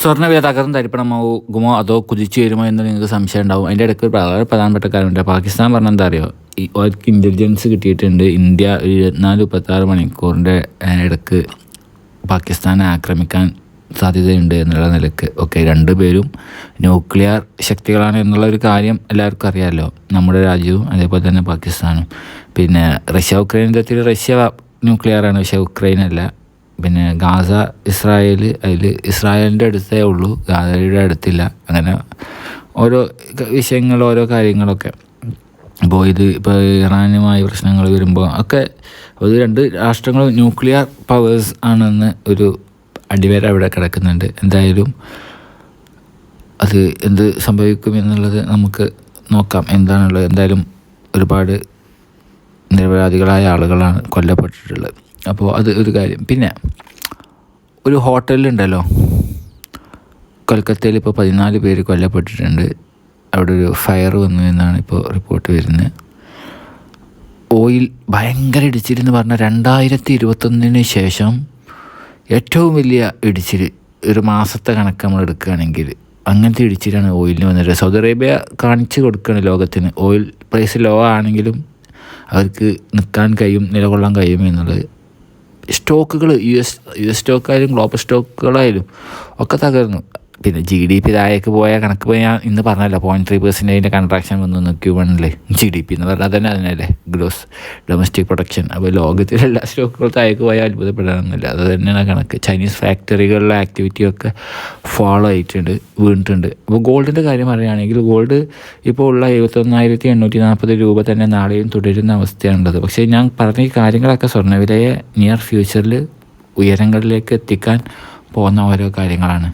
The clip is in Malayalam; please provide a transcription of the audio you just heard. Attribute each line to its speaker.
Speaker 1: സ്വർണവില തകർന്ന് തരിപ്പണമാകുമോ അതോ കുതിച്ചു വരുമോ എന്ന് നിങ്ങൾക്ക് സംശയം ഉണ്ടാവും. അതിന്റെ ഇടയ്ക്ക് വളരെ പ്രധാനപ്പെട്ട കാര്യമുണ്ട്. പാകിസ്ഥാൻ പറഞ്ഞ എന്താ അറിയോ? അവർക്ക് ഇന്റലിജൻസ് കിട്ടിയിട്ടുണ്ട്. ഇന്ത്യ ഇരുപത്തിനാല് മുപ്പത്താറ് മണിക്കൂറിന്റെ ഇടയ്ക്ക് പാകിസ്ഥാനെ ആക്രമിക്കാൻ സാധ്യതയുണ്ട് എന്നുള്ള നിലയ്ക്ക്. ഓക്കെ രണ്ടുപേരും ന്യൂക്ലിയർ ശക്തികളാണ് എന്നുള്ള ഒരു കാര്യം എല്ലാവർക്കും അറിയാമല്ലോ നമ്മുടെ രാജ്യവും അതേപോലെ തന്നെ പാകിസ്ഥാനും. പിന്നെ റഷ്യ ഉക്രൈൻ യുദ്ധത്തിൽ റഷ്യ ന്യൂക്ലിയർ ആണ് പക്ഷേ ഉക്രൈൻ അല്ല. പിന്നെ ഗാസ ഇസ്രായേൽ അതിൽ ഇസ്രായേലിന്റെ അടുത്തേ ഉള്ളൂ ഗാസയുടെ അടുത്തില്ല. അങ്ങനെ ഓരോ വിഷയങ്ങൾ ഓരോ കാര്യങ്ങളൊക്കെ. ഇപ്പോൾ ഇത് ഇപ്പോൾ ഇറാനുമായി പ്രശ്നങ്ങൾ വരുമ്പോൾ ഒക്കെ അത് രണ്ട് രാഷ്ട്രങ്ങളും ന്യൂക്ലിയർ പവേഴ്സ് ആണെന്ന് ഒരു അടിവേര അവിടെ കിടക്കുന്നുണ്ട്. എന്തായാലും അത് എന്ത് സംഭവിക്കും എന്നുള്ളത് നമുക്ക് നോക്കാം എന്താണുള്ളത്. എന്തായാലും ഒരുപാട് നിരപരാധികളായ ആളുകളാണ് കൊല്ലപ്പെട്ടിട്ടുള്ളത്. അപ്പോൾ അത് ഒരു കാര്യം. പിന്നെ ഒരു ഹോട്ടലുണ്ടല്ലോ കൊൽക്കത്തയിൽ ഇപ്പോൾ പതിനാല് പേര് കൊല്ലപ്പെട്ടിട്ടുണ്ട്. അവിടെ ഒരു ഫയർ വന്നു എന്നാണ് ഇപ്പോൾ റിപ്പോർട്ട് വരുന്നത്. ഓയിൽ ഭയങ്കര ഇടിച്ചിലെന്ന് പറഞ്ഞാൽ രണ്ടായിരത്തി ഇരുപത്തൊന്നിന് ശേഷം ഏറ്റവും വലിയ ഇടിച്ചിൽ ഒരു മാസത്തെ കണക്ക് നമ്മൾ എടുക്കുകയാണെങ്കിൽ അങ്ങനത്തെ ഇടിച്ചിലാണ് ഓയിലിന് വന്നത് സൗദി അറേബ്യ കാണിച്ചു കൊടുക്കുകയാണ് ലോകത്തിന്. ഓയിൽ പ്രൈസ് ലോ ആണെങ്കിലും അവർക്ക് നിൽക്കാൻ കഴിയും നിലകൊള്ളാൻ കഴിയും എന്നുള്ളത്. സ്റ്റോക്കുകൾ യു എസ് യു എസ് സ്റ്റോക്കായാലും ഗ്ലോബൽ സ്റ്റോക്കുകളായാലും ഒക്കെ തകർന്നു. പിന്നെ ജി ഡി പി താഴേക്ക് പോയ കണക്ക് പോയി ഞാൻ ഇന്ന് പറഞ്ഞല്ലോ പോയിന്റ് ത്രീ പെർസെന്റേജിന്റെ കൺട്രാക്ഷൻ വന്നു ക്യൂ വണ്ണിൽ ജി ഡി പി എന്ന് പറഞ്ഞാൽ തന്നെ അതിനല്ലേ ഗ്രോസ് ഡൊമസ്റ്റിക് പ്രൊഡക്ഷൻ അപ്പോൾ ലോകത്തിലെ എല്ലാ സ്റ്റോക്കുകളും താഴേക്ക് പോയാൽ അത്ഭുതപ്പെടാനൊന്നുമില്ല അത് തന്നെയാണ് കണക്ക്. ചൈനീസ് ഫാക്ടറികളിലെ ആക്ടിവിറ്റിയൊക്കെ ഫോളോ ആയിട്ടുണ്ട് വീണിട്ടുണ്ട്. അപ്പോൾ ഗോൾഡിന്റെ കാര്യം പറയുകയാണെങ്കിൽ ഗോൾഡ് ഇപ്പോൾ ഉള്ള എഴുപത്തൊന്നായിരത്തി എണ്ണൂറ്റി നാൽപ്പത് രൂപ തന്നെ നാളെയും തുടരുന്ന അവസ്ഥയാണുള്ളത് പക്ഷേ ഞാൻ പറഞ്ഞ ഈ കാര്യങ്ങളൊക്കെ സ്വർണവിലയെ നിയർ ഫ്യൂച്ചറിൽ ഉയരങ്ങളിലേക്ക് എത്തിക്കാൻ പോകുന്ന ഓരോ കാര്യങ്ങളാണ്.